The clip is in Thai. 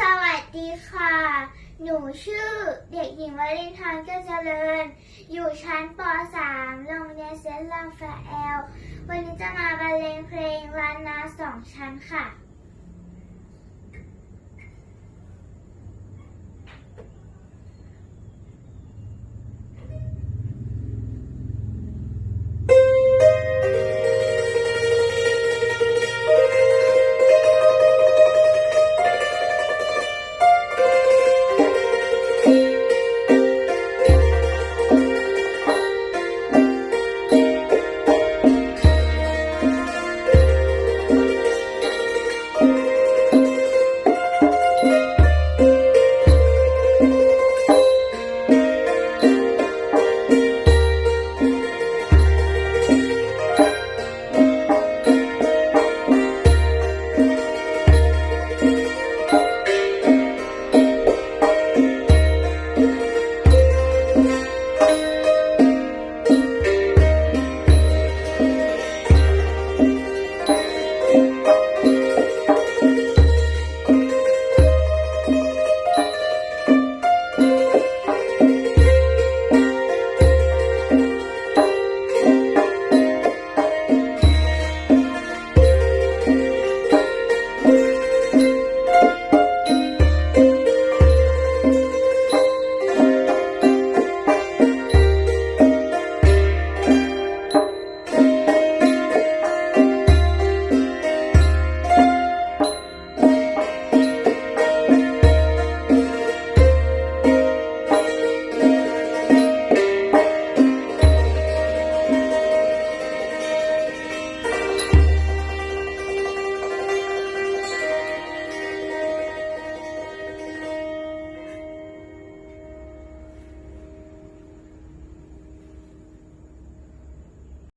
สวัสดีค่ะ หนูชื่อเด็กหญิงวลินทร์เก้าเจริญ อยู่ชั้นป .3 โรงเรียนเซนต์ลาฟาเอล วันนี้จะมาบรรเลงเพลงลานนาสองชั้นค่ะ ส